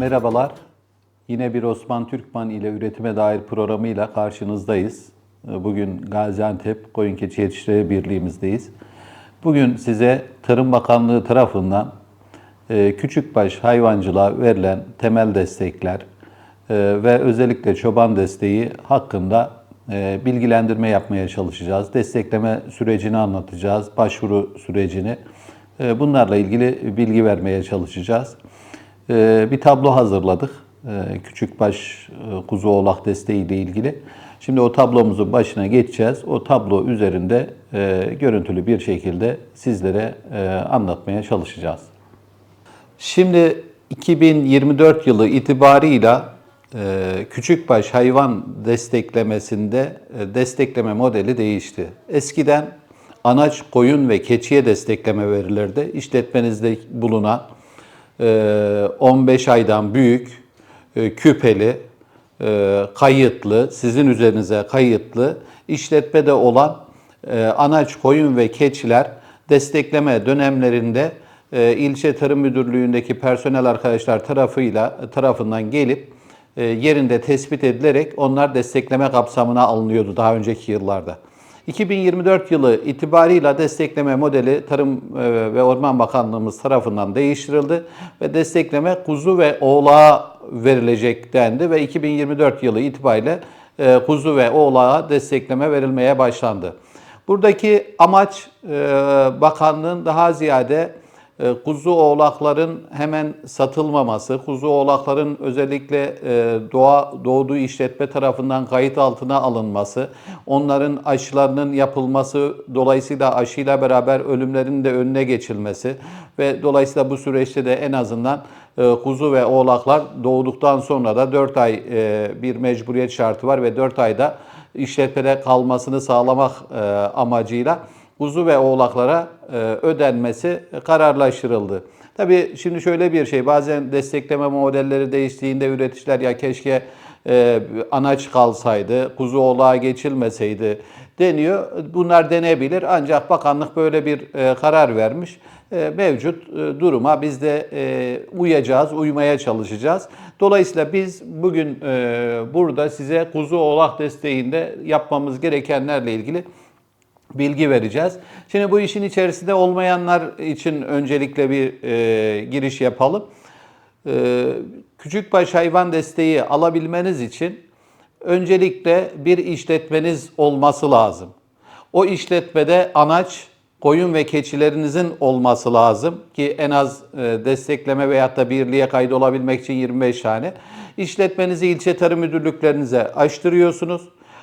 Merhabalar. Yine bir Osman Türkman ile üretime dair programıyla karşınızdayız. Bugün Gaziantep Koyun Keçi Yetiştiricileri Birliğimizdeyiz. Bugün size Tarım Bakanlığı tarafından e, küçükbaş hayvancılığa verilen temel destekler e, ve özellikle çoban desteği hakkında e, bilgilendirme yapmaya çalışacağız. Destekleme sürecini anlatacağız, başvuru sürecini. Bunlarla ilgili bilgi vermeye çalışacağız. E, Bir tablo hazırladık. E, Küçükbaş e, kuzu oğlak desteği ile ilgili. Şimdi o tablomuzun başına geçeceğiz. O tablo üzerinde e, görüntülü bir şekilde sizlere e, anlatmaya çalışacağız. Şimdi 2024 yılı itibarıyla küçükbaş hayvan desteklemesinde destekleme modeli değişti. Eskiden anaç koyun ve keçiye destekleme verilirdi. İşletmenizde bulunan 15 aydan büyük e, küpeli, e, kayıtlı, sizin üzerinize kayıtlı işletmede olan e, anaç koyun ve keçiler destekleme dönemlerinde ilçe tarım müdürlüğündeki personel arkadaşlar tarafıyla tarafından gelip yerinde tespit edilerek onlar destekleme kapsamına alınıyordu daha önceki yıllarda. 2024 yılı itibarıyla destekleme modeli Tarım e, ve Orman Bakanlığımız tarafından değiştirildi ve destekleme kuzu ve oğlağa verilecek dendi ve 2024 yılı itibariyle e, kuzu ve oğlağa destekleme verilmeye başlandı. Buradaki amaç e, bakanlığın daha ziyade kuzu oğlakların hemen satılmaması, kuzu oğlakların özellikle e, doğa doğduğu işletme tarafından kayıt altına alınması, onların aşılarının yapılması, dolayısıyla aşıyla beraber ölümlerin de önüne geçilmesi ve dolayısıyla bu süreçte de en azından e, kuzu ve oğlaklar doğduktan sonra da 4 ay bir mecburiyet şartı var ve 4 ayda işletmede kalmasını sağlamak amacıyla kuzu ve oğlaklara e, ödenmesi kararlaştırıldı. Tabii şimdi şöyle bir şey bazen destekleme modelleri değiştiğinde üreticiler ya keşke e, anaç kalsaydı, kuzu oğlağa geçilmeseydi deniyor. Bunlar denebilir ancak bakanlık böyle bir e, karar vermiş. Mevcut duruma biz de uyacağız, uymaya çalışacağız. Dolayısıyla biz bugün burada size kuzu oğlak desteğinde yapmamız gerekenlerle ilgili bilgi vereceğiz. Şimdi bu işin içerisinde olmayanlar için öncelikle bir e, giriş yapalım. E, küçükbaş hayvan desteği alabilmeniz için öncelikle bir işletmeniz olması lazım. O işletmede anaç, koyun ve keçilerinizin olması lazım ki en az e, destekleme veyahut da birliğe kaydolabilmek için 25 tane. İşletmenizi ilçe tarım müdürlüklerinize açtırıyorsunuz.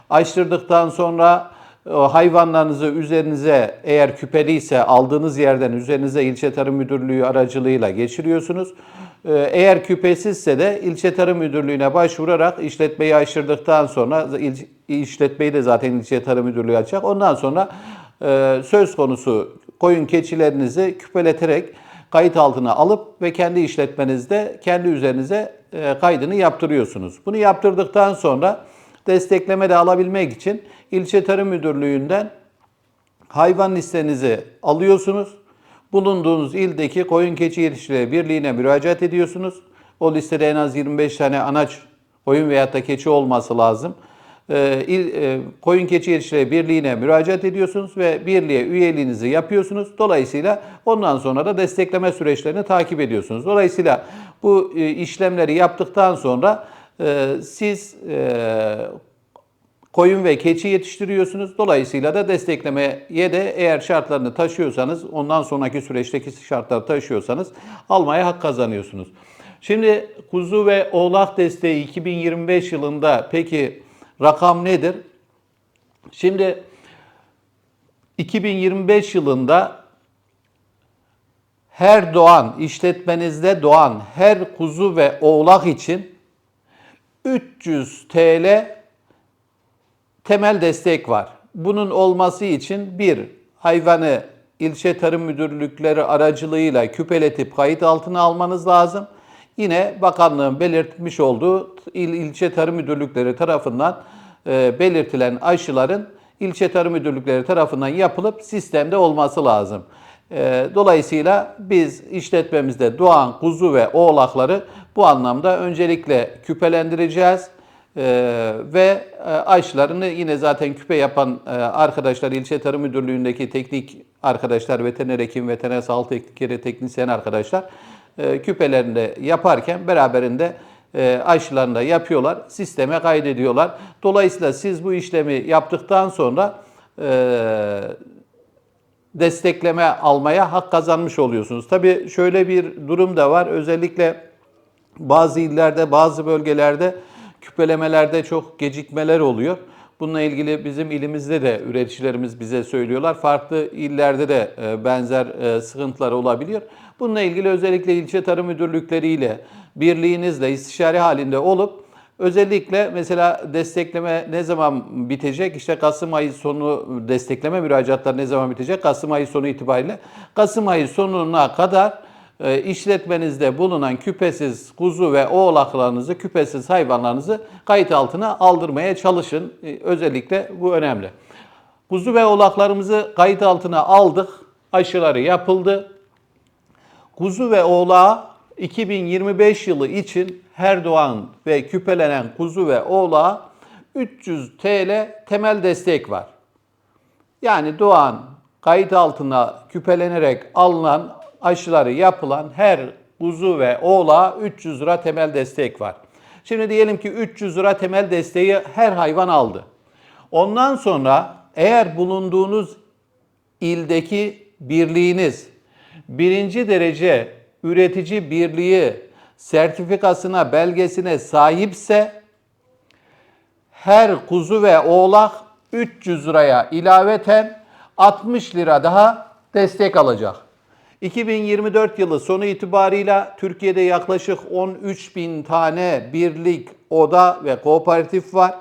Açtırdıktan sonra hayvanlarınızı üzerinize eğer küpeliyse aldığınız yerden üzerinize ilçe tarım müdürlüğü aracılığıyla geçiriyorsunuz. Ee, Eğer küpesizse de ilçe tarım müdürlüğüne başvurarak işletmeyi açtırdıktan sonra işletmeyi de zaten ilçe tarım müdürlüğü açacak. Ondan sonra e, söz konusu koyun keçilerinizi küpeleterek kayıt altına alıp ve kendi işletmenizde kendi üzerinize e, kaydını yaptırıyorsunuz. Bunu yaptırdıktan sonra destekleme de alabilmek için ilçe tarım müdürlüğünden hayvan listenizi alıyorsunuz. Bulunduğunuz ildeki koyun keçi yetiştirici birliğine müracaat ediyorsunuz. O listede en az 25 tane anaç koyun veyahut da keçi olması lazım. Ee, il, e, koyun keçi yetiştirici birliğine müracaat ediyorsunuz ve birliğe üyeliğinizi yapıyorsunuz. Dolayısıyla ondan sonra da destekleme süreçlerini takip ediyorsunuz. Dolayısıyla bu e, işlemleri yaptıktan sonra e, siz e, koyun ve keçi yetiştiriyorsunuz. Dolayısıyla da desteklemeye de eğer şartlarını taşıyorsanız, ondan sonraki süreçteki şartları taşıyorsanız almaya hak kazanıyorsunuz. Şimdi kuzu ve oğlak desteği 2025 yılında peki rakam nedir? Şimdi 2025 yılında her doğan, işletmenizde doğan her kuzu ve oğlak için 300 TL temel destek var. Bunun olması için bir, hayvanı ilçe tarım müdürlükleri aracılığıyla küpeletip kayıt altına almanız lazım. Yine bakanlığın belirtmiş olduğu il, ilçe tarım müdürlükleri tarafından e, belirtilen aşıların ilçe tarım müdürlükleri tarafından yapılıp sistemde olması lazım. E, dolayısıyla biz işletmemizde doğan kuzu ve oğlakları bu anlamda öncelikle küpelendireceğiz. Ee, ve e, aşılarını yine zaten küpe yapan e, arkadaşlar ilçe tarım müdürlüğündeki teknik arkadaşlar, veteriner hekim, veteriner sağlık teknikeri, teknisyen arkadaşlar e, küpelerinde yaparken beraberinde e, aşılarını da yapıyorlar, sisteme kaydediyorlar. Dolayısıyla siz bu işlemi yaptıktan sonra e, destekleme almaya hak kazanmış oluyorsunuz. Tabii şöyle bir durum da var. Özellikle bazı illerde, bazı bölgelerde küpelemelerde çok gecikmeler oluyor. Bununla ilgili bizim ilimizde de üreticilerimiz bize söylüyorlar. Farklı illerde de e, benzer e, sıkıntılar olabiliyor. Bununla ilgili özellikle ilçe tarım müdürlükleriyle, birliğinizle istişare halinde olup özellikle mesela destekleme ne zaman bitecek? İşte Kasım ayı sonu destekleme müracaatları ne zaman bitecek? Kasım ayı sonu itibariyle. Kasım ayı sonuna kadar e, işletmenizde bulunan küpesiz kuzu ve oğlaklarınızı, küpesiz hayvanlarınızı kayıt altına aldırmaya çalışın. E, Özellikle bu önemli. Kuzu ve oğlaklarımızı kayıt altına aldık. Aşıları yapıldı. Kuzu ve oğlağı 2025 yılı için her doğan ve küpelenen kuzu ve oğlağa 300 TL temel destek var. Yani doğan kayıt altına küpelenerek alınan aşıları yapılan her kuzu ve oğlağa 300 lira temel destek var. Şimdi diyelim ki 300 lira temel desteği her hayvan aldı. Ondan sonra eğer bulunduğunuz ildeki birliğiniz birinci derece üretici birliği sertifikasına, belgesine sahipse her kuzu ve oğlak 300 liraya ilaveten 60 lira daha destek alacak. 2024 yılı sonu itibarıyla Türkiye'de yaklaşık 13 bin tane birlik, oda ve kooperatif var.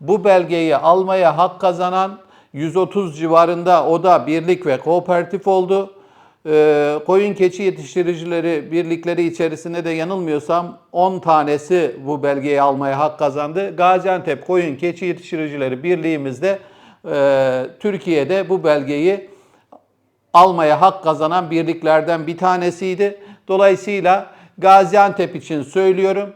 Bu belgeyi almaya hak kazanan 130 civarında oda, birlik ve kooperatif oldu. Ee, koyun keçi yetiştiricileri birlikleri içerisinde de yanılmıyorsam 10 tanesi bu belgeyi almaya hak kazandı. Gaziantep Koyun Keçi Yetiştiricileri Birliğimizde e, Türkiye'de bu belgeyi almaya hak kazanan birliklerden bir tanesiydi. Dolayısıyla Gaziantep için söylüyorum.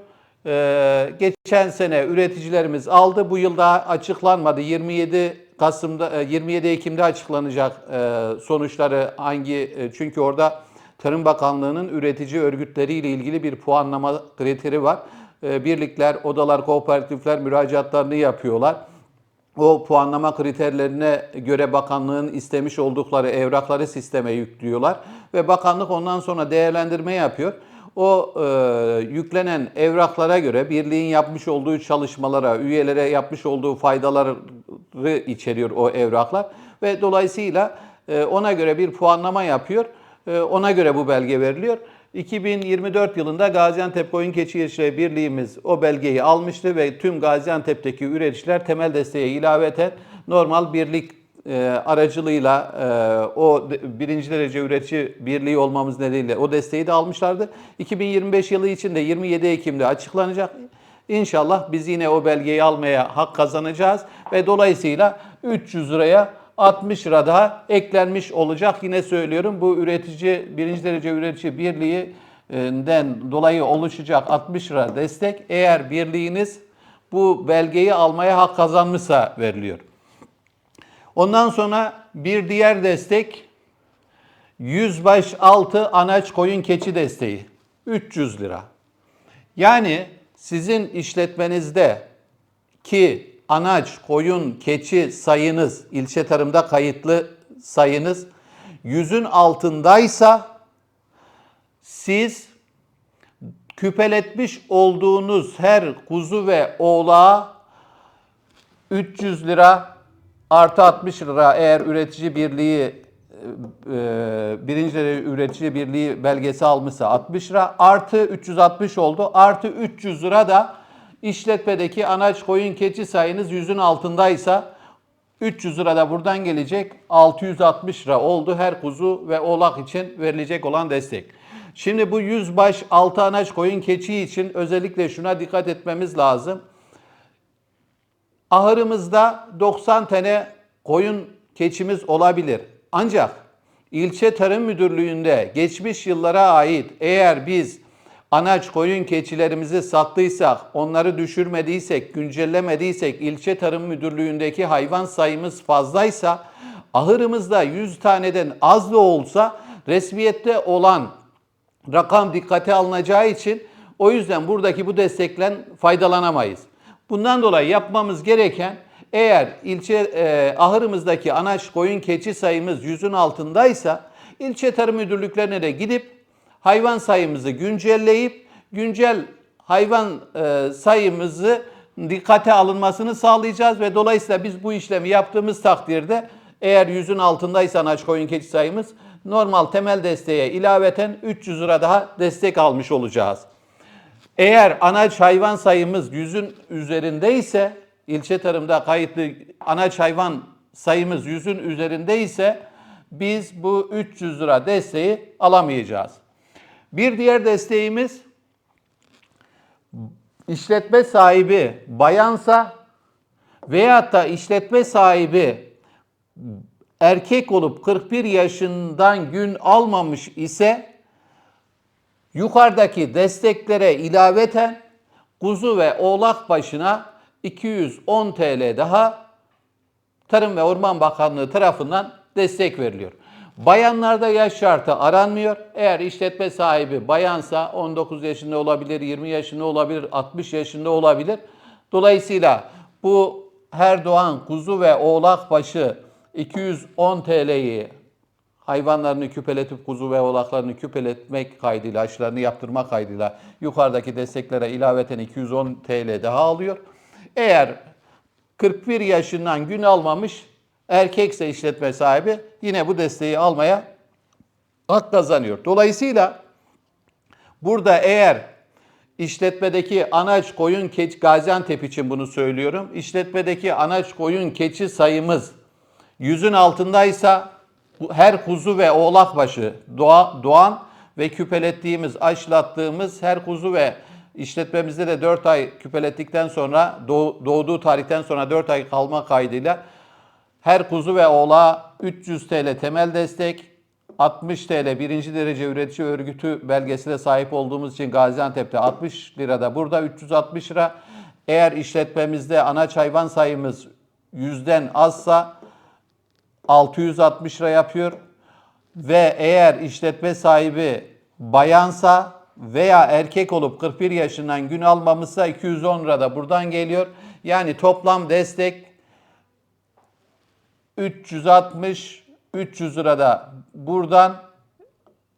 Ee, geçen sene üreticilerimiz aldı. Bu yıl daha açıklanmadı. 27 Kasım'da 27 Ekim'de açıklanacak e, sonuçları hangi e, çünkü orada Tarım Bakanlığı'nın üretici örgütleriyle ilgili bir puanlama kriteri var. E, birlikler, odalar, kooperatifler müracaatlarını yapıyorlar o puanlama kriterlerine göre bakanlığın istemiş oldukları evrakları sisteme yüklüyorlar ve bakanlık ondan sonra değerlendirme yapıyor. O e, yüklenen evraklara göre birliğin yapmış olduğu çalışmalara, üyelere yapmış olduğu faydaları içeriyor o evraklar ve dolayısıyla e, ona göre bir puanlama yapıyor. E, ona göre bu belge veriliyor. 2024 yılında Gaziantep Koyun Keçi Yetişleri Birliğimiz o belgeyi almıştı ve tüm Gaziantep'teki üreticiler temel desteğe ilaveten normal birlik e, aracılığıyla e, o birinci derece üretici birliği olmamız nedeniyle o desteği de almışlardı. 2025 yılı için de 27 Ekim'de açıklanacak. İnşallah biz yine o belgeyi almaya hak kazanacağız ve dolayısıyla 300 liraya 60 lira daha eklenmiş olacak. Yine söylüyorum bu üretici birinci derece üretici birliğinden dolayı oluşacak 60 lira destek eğer birliğiniz bu belgeyi almaya hak kazanmışsa veriliyor. Ondan sonra bir diğer destek 100 baş altı anaç koyun keçi desteği 300 lira. Yani sizin işletmenizde ki anaç, koyun, keçi sayınız, ilçe tarımda kayıtlı sayınız. Yüzün altındaysa siz küpeletmiş olduğunuz her kuzu ve oğlağa 300 lira artı 60 lira. Eğer üretici birliği e, birinci derece üretici birliği belgesi almışsa 60 lira. Artı 360 oldu. Artı 300 lira da İşletmedeki anaç koyun keçi sayınız yüzün altındaysa 300 lira da buradan gelecek. 660 lira oldu her kuzu ve oğlak için verilecek olan destek. Şimdi bu 100 baş 6 anaç koyun keçi için özellikle şuna dikkat etmemiz lazım. Ahırımızda 90 tane koyun keçimiz olabilir. Ancak İlçe Tarım Müdürlüğü'nde geçmiş yıllara ait eğer biz anaç koyun keçilerimizi sattıysak, onları düşürmediysek, güncellemediysek, ilçe tarım müdürlüğündeki hayvan sayımız fazlaysa, ahırımızda 100 taneden az da olsa resmiyette olan rakam dikkate alınacağı için o yüzden buradaki bu destekten faydalanamayız. Bundan dolayı yapmamız gereken eğer ilçe e, ahırımızdaki anaç koyun keçi sayımız yüzün altındaysa ilçe tarım müdürlüklerine de gidip hayvan sayımızı güncelleyip güncel hayvan e, sayımızı dikkate alınmasını sağlayacağız ve dolayısıyla biz bu işlemi yaptığımız takdirde eğer yüzün altındaysa anaç koyun keçi sayımız normal temel desteğe ilaveten 300 lira daha destek almış olacağız. Eğer anaç hayvan sayımız yüzün üzerindeyse, ilçe tarımda kayıtlı anaç hayvan sayımız yüzün üzerindeyse biz bu 300 lira desteği alamayacağız. Bir diğer desteğimiz işletme sahibi bayansa veyahut da işletme sahibi erkek olup 41 yaşından gün almamış ise yukarıdaki desteklere ilaveten kuzu ve oğlak başına 210 TL daha Tarım ve Orman Bakanlığı tarafından destek veriliyor. Bayanlarda yaş şartı aranmıyor. Eğer işletme sahibi bayansa 19 yaşında olabilir, 20 yaşında olabilir, 60 yaşında olabilir. Dolayısıyla bu her doğan kuzu ve oğlak başı 210 TL'yi hayvanlarını küpeletip kuzu ve oğlaklarını küpeletmek kaydıyla, aşılarını yaptırma kaydıyla yukarıdaki desteklere ilaveten 210 TL daha alıyor. Eğer 41 yaşından gün almamış erkekse işletme sahibi yine bu desteği almaya hak kazanıyor. Dolayısıyla burada eğer işletmedeki anaç koyun keçi Gaziantep için bunu söylüyorum. İşletmedeki anaç koyun keçi sayımız yüzün altındaysa her kuzu ve oğlak başı doğa, doğan ve küpelettiğimiz, aşılattığımız her kuzu ve işletmemizde de 4 ay küpelettikten sonra doğduğu tarihten sonra 4 ay kalma kaydıyla her kuzu ve oğlağa 300 TL temel destek, 60 TL birinci derece üretici örgütü belgesine sahip olduğumuz için Gaziantep'te 60 lirada burada 360 lira. Eğer işletmemizde anaç hayvan sayımız yüzden azsa 660 lira yapıyor. Ve eğer işletme sahibi bayansa veya erkek olup 41 yaşından gün almamışsa 210 lira da buradan geliyor. Yani toplam destek 360 300 lira da buradan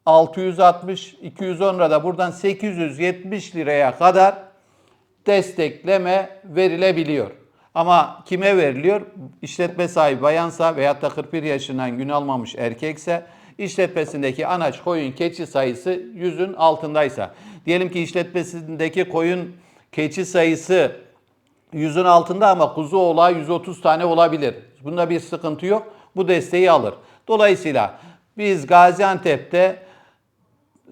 660 210 lira da buradan 870 liraya kadar destekleme verilebiliyor. Ama kime veriliyor? İşletme sahibi bayansa veyahut da 41 yaşından gün almamış erkekse işletmesindeki anaç koyun keçi sayısı yüzün altındaysa. Diyelim ki işletmesindeki koyun keçi sayısı yüzün altında ama kuzu oğlağı 130 tane olabilir. Bunda bir sıkıntı yok. Bu desteği alır. Dolayısıyla biz Gaziantep'te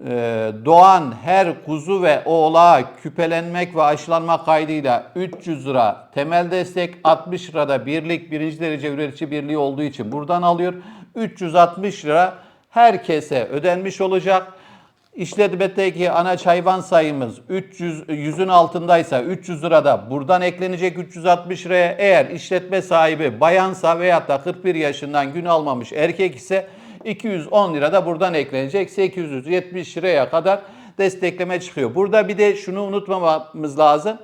e, doğan her kuzu ve oğlağa küpelenmek ve aşılanma kaydıyla 300 lira temel destek, 60 lirada birlik, birinci derece üretici birliği olduğu için buradan alıyor. 360 lira herkese ödenmiş olacak. İşletmedeki anaç hayvan sayımız 300 yüzün altındaysa 300 lira da buradan eklenecek 360 liraya. Eğer işletme sahibi bayansa veyahut da 41 yaşından gün almamış erkek ise 210 lira da buradan eklenecek. 870 liraya kadar destekleme çıkıyor. Burada bir de şunu unutmamamız lazım.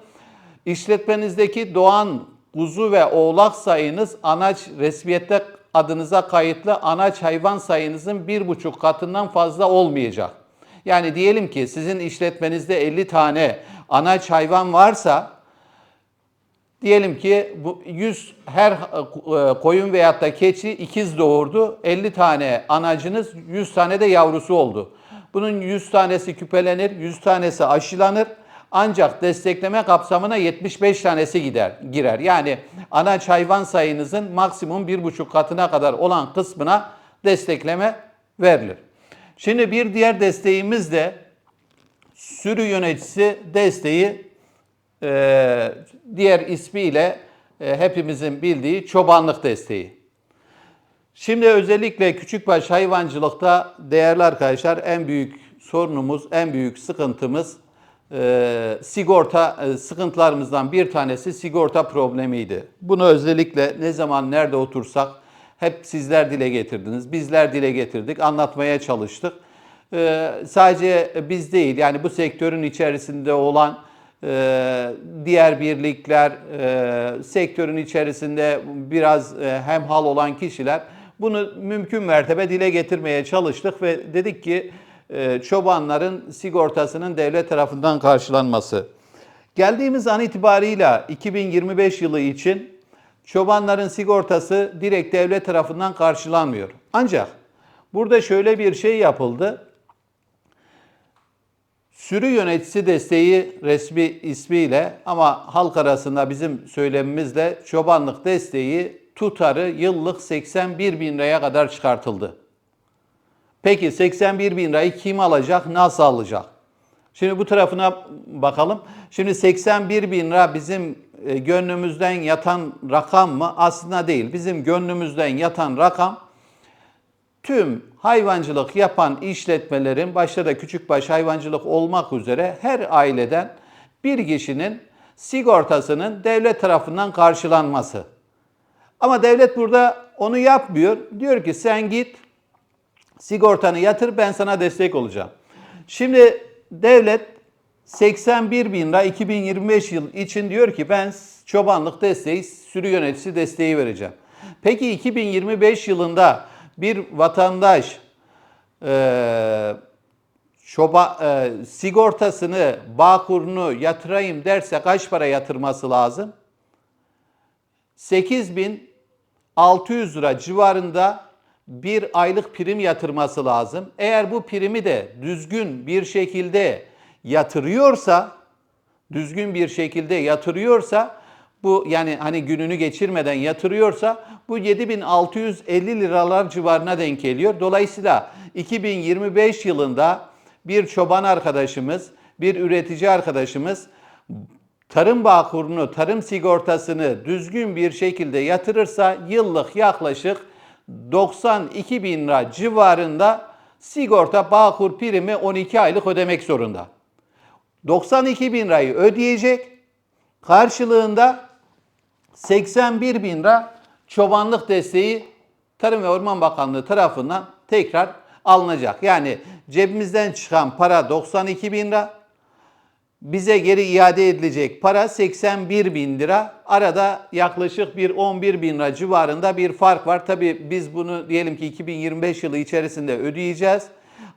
İşletmenizdeki doğan kuzu ve oğlak sayınız anaç resmiyette adınıza kayıtlı anaç hayvan sayınızın bir buçuk katından fazla olmayacak. Yani diyelim ki sizin işletmenizde 50 tane anaç hayvan varsa diyelim ki bu 100 her e, koyun veyahut da keçi ikiz doğurdu. 50 tane anacınız 100 tane de yavrusu oldu. Bunun 100 tanesi küpelenir, 100 tanesi aşılanır. Ancak destekleme kapsamına 75 tanesi gider, girer. Yani anaç hayvan sayınızın maksimum 1,5 katına kadar olan kısmına destekleme verilir. Şimdi bir diğer desteğimiz de sürü yöneticisi desteği e, diğer ismiyle e, hepimizin bildiği çobanlık desteği. Şimdi özellikle küçükbaş hayvancılıkta değerli arkadaşlar en büyük sorunumuz, en büyük sıkıntımız e, sigorta e, sıkıntılarımızdan bir tanesi sigorta problemiydi. Bunu özellikle ne zaman nerede otursak hep sizler dile getirdiniz, bizler dile getirdik, anlatmaya çalıştık. E, sadece biz değil yani bu sektörün içerisinde olan e, diğer birlikler, e, sektörün içerisinde biraz e, hemhal olan kişiler bunu mümkün mertebe dile getirmeye çalıştık ve dedik ki çobanların sigortasının devlet tarafından karşılanması. Geldiğimiz an itibarıyla 2025 yılı için çobanların sigortası direkt devlet tarafından karşılanmıyor. Ancak burada şöyle bir şey yapıldı. Sürü yöneticisi desteği resmi ismiyle ama halk arasında bizim söylemimizle çobanlık desteği tutarı yıllık 81 bin liraya kadar çıkartıldı. Peki 81 bin lirayı kim alacak, nasıl alacak? Şimdi bu tarafına bakalım. Şimdi 81 bin lira bizim e, gönlümüzden yatan rakam mı? Aslında değil. Bizim gönlümüzden yatan rakam tüm hayvancılık yapan işletmelerin başta da küçükbaş hayvancılık olmak üzere her aileden bir kişinin sigortasının devlet tarafından karşılanması. Ama devlet burada onu yapmıyor. Diyor ki sen git sigortanı yatır ben sana destek olacağım. Şimdi devlet 81 bin lira 2025 yıl için diyor ki ben çobanlık desteği, sürü yöneticisi desteği vereceğim. Peki 2025 yılında bir vatandaş e, çoba, e, sigortasını, bağkurunu yatırayım derse kaç para yatırması lazım? 8600 lira civarında bir aylık prim yatırması lazım. Eğer bu primi de düzgün bir şekilde yatırıyorsa, düzgün bir şekilde yatırıyorsa bu yani hani gününü geçirmeden yatırıyorsa bu 7650 liralar civarına denk geliyor. Dolayısıyla 2025 yılında bir çoban arkadaşımız, bir üretici arkadaşımız tarım bağkurunu, tarım sigortasını düzgün bir şekilde yatırırsa yıllık yaklaşık 92 bin lira civarında sigorta bağkur primi 12 aylık ödemek zorunda. 92 bin lirayı ödeyecek. Karşılığında 81 bin lira çobanlık desteği Tarım ve Orman Bakanlığı tarafından tekrar alınacak. Yani cebimizden çıkan para 92 bin lira, bize geri iade edilecek para 81 bin lira. Arada yaklaşık bir 11 bin lira civarında bir fark var. Tabii biz bunu diyelim ki 2025 yılı içerisinde ödeyeceğiz.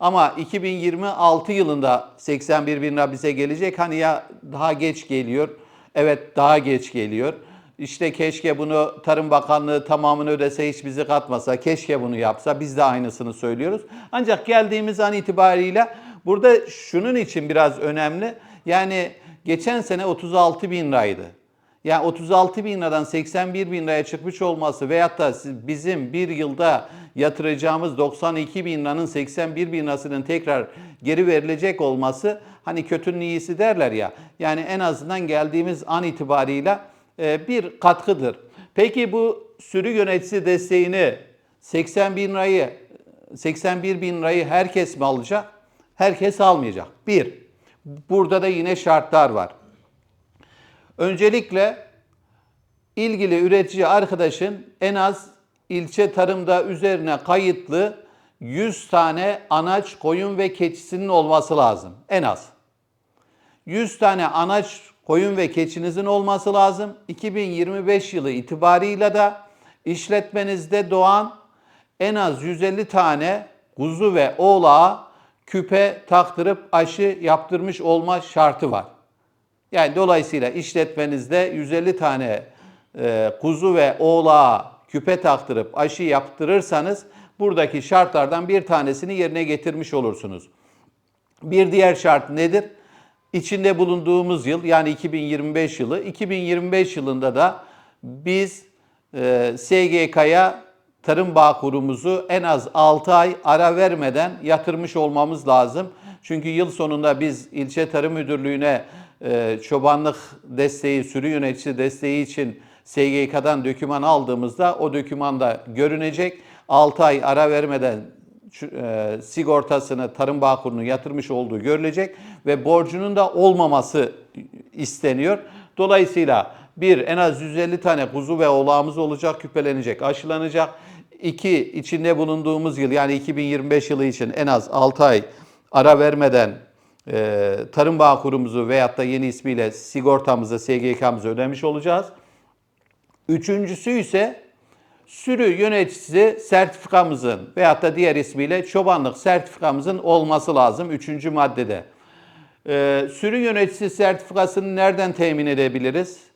Ama 2026 yılında 81 bin lira gelecek. Hani ya daha geç geliyor. Evet daha geç geliyor. İşte keşke bunu Tarım Bakanlığı tamamını ödese hiç bizi katmasa, keşke bunu yapsa. Biz de aynısını söylüyoruz. Ancak geldiğimiz an itibariyle burada şunun için biraz önemli. Yani geçen sene 36 bin liraydı. Yani 36 bin liradan 81 bin liraya çıkmış olması veyahut da bizim bir yılda yatıracağımız 92 bin liranın 81 bin lirasının tekrar geri verilecek olması hani kötünün iyisi derler ya. Yani en azından geldiğimiz an itibarıyla e, bir katkıdır. Peki bu sürü yöneticisi desteğini 80 bin lirayı 81 bin lirayı herkes mi alacak? Herkes almayacak. Bir, burada da yine şartlar var. Öncelikle ilgili üretici arkadaşın en az ilçe tarımda üzerine kayıtlı 100 tane anaç koyun ve keçisinin olması lazım. En az. 100 tane anaç koyun ve keçinizin olması lazım. 2025 yılı itibarıyla da işletmenizde doğan en az 150 tane kuzu ve oğlağa küpe taktırıp aşı yaptırmış olma şartı var. Yani dolayısıyla işletmenizde 150 tane e, kuzu ve oğlağa küpe taktırıp aşı yaptırırsanız buradaki şartlardan bir tanesini yerine getirmiş olursunuz. Bir diğer şart nedir? İçinde bulunduğumuz yıl yani 2025 yılı. 2025 yılında da biz e, SGK'ya Tarım Bağkurumuzu en az 6 ay ara vermeden yatırmış olmamız lazım. Çünkü yıl sonunda biz ilçe tarım müdürlüğüne çobanlık desteği, sürü yöneticisi desteği için SGK'dan döküman aldığımızda o döküman da görünecek. 6 ay ara vermeden e, sigortasını Tarım Bağkur'un yatırmış olduğu görülecek ve borcunun da olmaması isteniyor. Dolayısıyla bir en az 150 tane kuzu ve oğlağımız olacak, küpelenecek, aşılanacak. İki, içinde bulunduğumuz yıl yani 2025 yılı için en az 6 ay ara vermeden e, Tarım Bağkur'umuzu veyahut da yeni ismiyle sigortamızı, SGK'mızı ödemiş olacağız. Üçüncüsü ise sürü yöneticisi sertifikamızın veyahut da diğer ismiyle çobanlık sertifikamızın olması lazım. Üçüncü maddede. Ee, sürü yöneticisi sertifikasını nereden temin edebiliriz?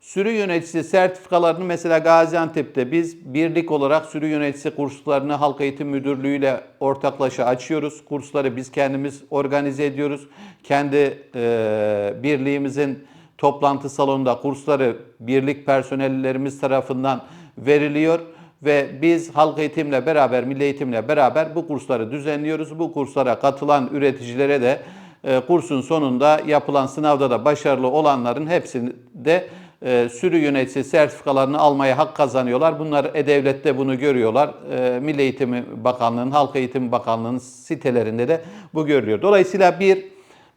Sürü yöneticisi sertifikalarını mesela Gaziantep'te biz birlik olarak sürü yöneticisi kurslarını Halk Eğitim Müdürlüğü ile ortaklaşa açıyoruz. Kursları biz kendimiz organize ediyoruz. Kendi e, birliğimizin toplantı salonunda kursları birlik personellerimiz tarafından veriliyor ve biz halk eğitimle beraber, milli eğitimle beraber bu kursları düzenliyoruz. Bu kurslara katılan üreticilere de e, kursun sonunda yapılan sınavda da başarılı olanların hepsinde e, sürü yöneticisi sertifikalarını almaya hak kazanıyorlar. Bunlar E-Devlet'te bunu görüyorlar. E, Milli Eğitim Bakanlığı'nın, Halk Eğitim Bakanlığı'nın sitelerinde de bu görülüyor. Dolayısıyla bir,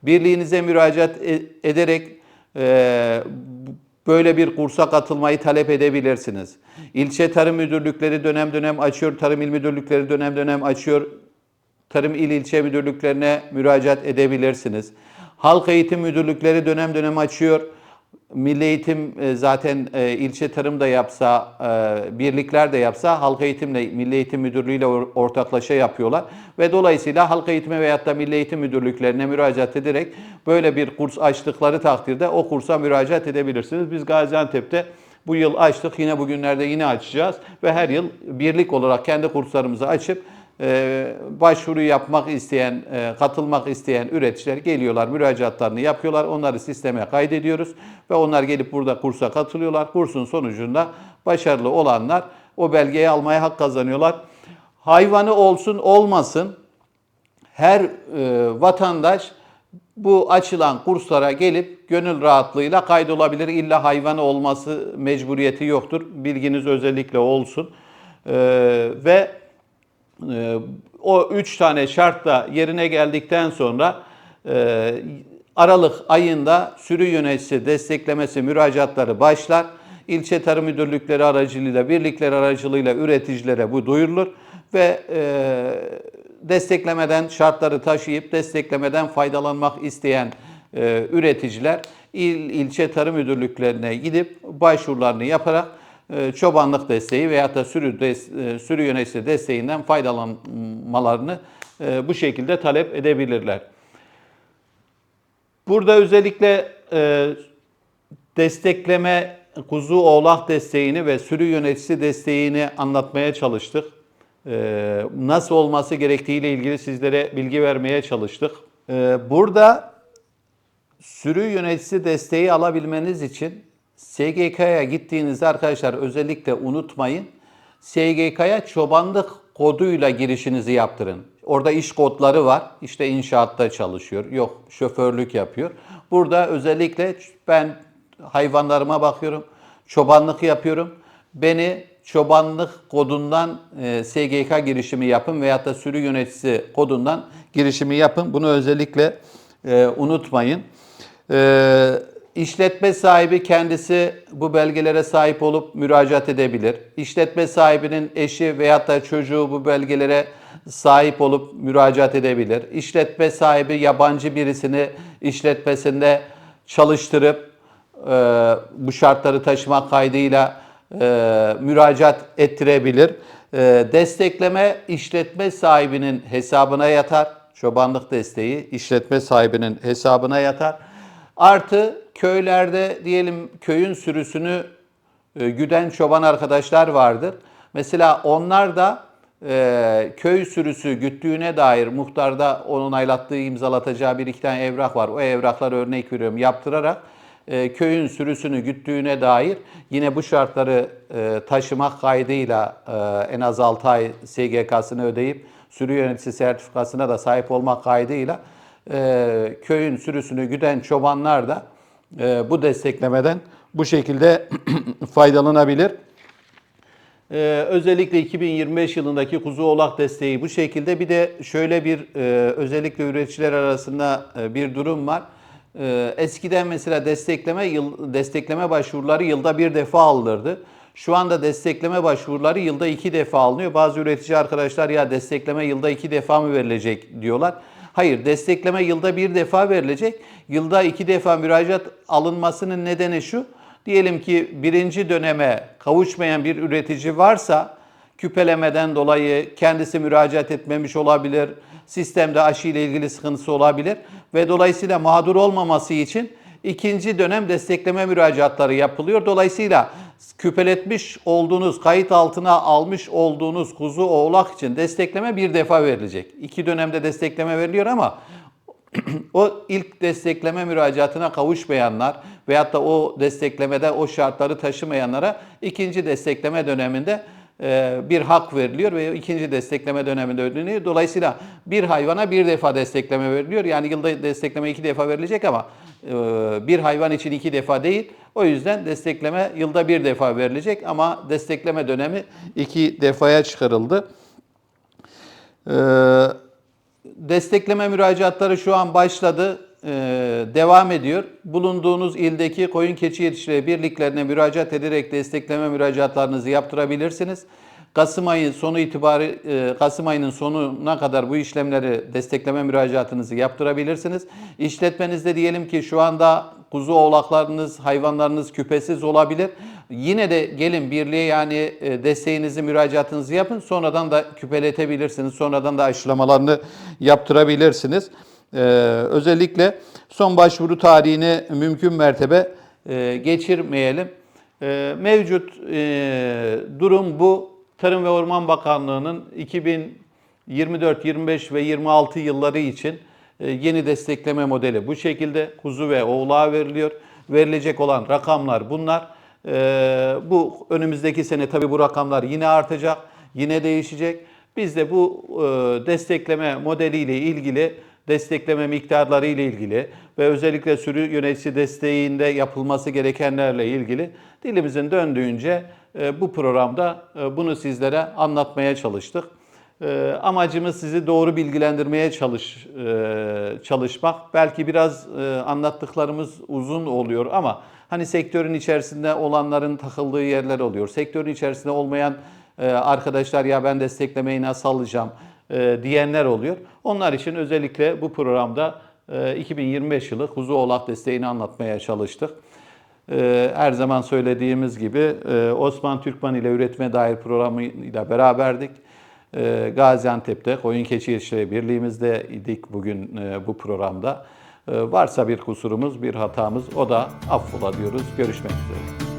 birliğinize müracaat e- ederek e, böyle bir kursa katılmayı talep edebilirsiniz. İlçe Tarım Müdürlükleri dönem dönem açıyor, Tarım İl Müdürlükleri dönem dönem açıyor. Tarım İl İlçe Müdürlüklerine müracaat edebilirsiniz. Halk Eğitim Müdürlükleri dönem dönem açıyor. Milli Eğitim e, zaten e, ilçe tarım da yapsa, e, birlikler de yapsa Halk Eğitimle, Milli Eğitim Müdürlüğü ile or- ortaklaşa yapıyorlar. Ve dolayısıyla Halk Eğitimi veyahut da Milli Eğitim Müdürlüklerine müracaat ederek böyle bir kurs açtıkları takdirde o kursa müracaat edebilirsiniz. Biz Gaziantep'te bu yıl açtık. Yine bugünlerde yine açacağız. Ve her yıl birlik olarak kendi kurslarımızı açıp başvuru yapmak isteyen, e, katılmak isteyen üreticiler geliyorlar, müracaatlarını yapıyorlar. Onları sisteme kaydediyoruz ve onlar gelip burada kursa katılıyorlar. Kursun sonucunda başarılı olanlar o belgeyi almaya hak kazanıyorlar. Hayvanı olsun olmasın her e, vatandaş bu açılan kurslara gelip gönül rahatlığıyla kaydolabilir. İlla hayvanı olması mecburiyeti yoktur. Bilginiz özellikle olsun. E, ve o üç tane şartla yerine geldikten sonra e, Aralık ayında sürü yöneticisi desteklemesi müracaatları başlar. İlçe Tarım Müdürlükleri aracılığıyla, birlikler aracılığıyla üreticilere bu duyurulur ve e, desteklemeden şartları taşıyıp desteklemeden faydalanmak isteyen e, üreticiler il ilçe tarım müdürlüklerine gidip başvurularını yaparak çobanlık desteği veya da sürü e, sürü yöneticisi desteğinden faydalanmalarını e, bu şekilde talep edebilirler. Burada özellikle e, destekleme kuzu oğlak desteğini ve sürü yöneticisi desteğini anlatmaya çalıştık. E, nasıl olması gerektiğiyle ilgili sizlere bilgi vermeye çalıştık. E, burada sürü yöneticisi desteği alabilmeniz için SGK'ya gittiğinizde arkadaşlar özellikle unutmayın. SGK'ya çobanlık koduyla girişinizi yaptırın. Orada iş kodları var. İşte inşaatta çalışıyor. Yok şoförlük yapıyor. Burada özellikle ben hayvanlarıma bakıyorum. Çobanlık yapıyorum. Beni çobanlık kodundan e, SGK girişimi yapın veyahut da sürü yöneticisi kodundan girişimi yapın. Bunu özellikle e, unutmayın. E, işletme sahibi kendisi bu belgelere sahip olup müracaat edebilir. İşletme sahibinin eşi veyahut da çocuğu bu belgelere sahip olup müracaat edebilir. İşletme sahibi yabancı birisini işletmesinde çalıştırıp e, bu şartları taşımak kaydıyla e, müracaat ettirebilir. E, destekleme işletme sahibinin hesabına yatar. Çobanlık desteği işletme sahibinin hesabına yatar. Artı köylerde diyelim köyün sürüsünü e, güden çoban arkadaşlar vardır. Mesela onlar da e, köy sürüsü güttüğüne dair muhtarda onaylattığı, imzalatacağı bir iki tane evrak var. O evraklar örnek veriyorum yaptırarak e, köyün sürüsünü güttüğüne dair yine bu şartları e, taşımak kaydıyla e, en az 6 ay SGK'sını ödeyip sürü yöneticisi sertifikasına da sahip olmak kaydıyla e, köyün sürüsünü güden çobanlar da e, bu desteklemeden bu şekilde faydalanabilir. Ee, özellikle 2025 yılındaki kuzu oğlak desteği bu şekilde. Bir de şöyle bir e, özellikle üreticiler arasında e, bir durum var. E, eskiden mesela destekleme yıl, destekleme başvuruları yılda bir defa alınırdı. Şu anda destekleme başvuruları yılda iki defa alınıyor. Bazı üretici arkadaşlar ya destekleme yılda iki defa mı verilecek diyorlar. Hayır, destekleme yılda bir defa verilecek. Yılda iki defa müracaat alınmasının nedeni şu. Diyelim ki birinci döneme kavuşmayan bir üretici varsa küpelemeden dolayı kendisi müracaat etmemiş olabilir. Sistemde aşı ile ilgili sıkıntısı olabilir ve dolayısıyla mağdur olmaması için ikinci dönem destekleme müracaatları yapılıyor. Dolayısıyla küpeletmiş olduğunuz, kayıt altına almış olduğunuz kuzu oğlak için destekleme bir defa verilecek. İki dönemde destekleme veriliyor ama o ilk destekleme müracaatına kavuşmayanlar veyahut da o desteklemede o şartları taşımayanlara ikinci destekleme döneminde bir hak veriliyor ve ikinci destekleme döneminde ödeniyor. Dolayısıyla bir hayvana bir defa destekleme veriliyor. Yani yılda destekleme iki defa verilecek ama e, bir hayvan için iki defa değil. O yüzden destekleme yılda bir defa verilecek ama destekleme dönemi iki defaya çıkarıldı. Ee, destekleme müracaatları şu an başladı, devam ediyor. Bulunduğunuz ildeki koyun keçi yetişleri birliklerine müracaat ederek destekleme müracaatlarınızı yaptırabilirsiniz. Kasım ayı sonu itibarı e, Kasım ayının sonuna kadar bu işlemleri destekleme müracaatınızı yaptırabilirsiniz. İşletmenizde diyelim ki şu anda kuzu oğlaklarınız, hayvanlarınız küpesiz olabilir. Yine de gelin birliğe yani e, desteğinizi, müracaatınızı yapın. Sonradan da küpeletebilirsiniz. Sonradan da aşılamalarını yaptırabilirsiniz. Ee, özellikle son başvuru tarihini mümkün mertebe e, geçirmeyelim. E, mevcut e, durum bu. Tarım ve Orman Bakanlığı'nın 2024, 25 ve 26 yılları için e, yeni destekleme modeli bu şekilde kuzu ve oğlağa veriliyor. Verilecek olan rakamlar bunlar. E, bu önümüzdeki sene tabii bu rakamlar yine artacak, yine değişecek. Biz de bu e, destekleme modeliyle ilgili destekleme miktarları ile ilgili ve özellikle sürü yönetici desteğinde yapılması gerekenlerle ilgili dilimizin döndüğünce e, bu programda e, bunu sizlere anlatmaya çalıştık. E, amacımız sizi doğru bilgilendirmeye çalış çalışmak. Belki biraz anlattıklarımız uzun oluyor ama hani sektörün içerisinde olanların takıldığı yerler oluyor. Sektörün içerisinde olmayan arkadaşlar ya ben desteklemeyi nasıl alacağım? E, diyenler oluyor. Onlar için özellikle bu programda e, 2025 yılı kuzu oğlak desteğini anlatmaya çalıştık. E, her zaman söylediğimiz gibi e, Osman Türkman ile üretime dair programıyla beraberdik. E, Gaziantep'te Koyun Keçi Yetişleri Birliğimizde idik bugün e, bu programda. E, varsa bir kusurumuz, bir hatamız o da affola diyoruz. Görüşmek üzere.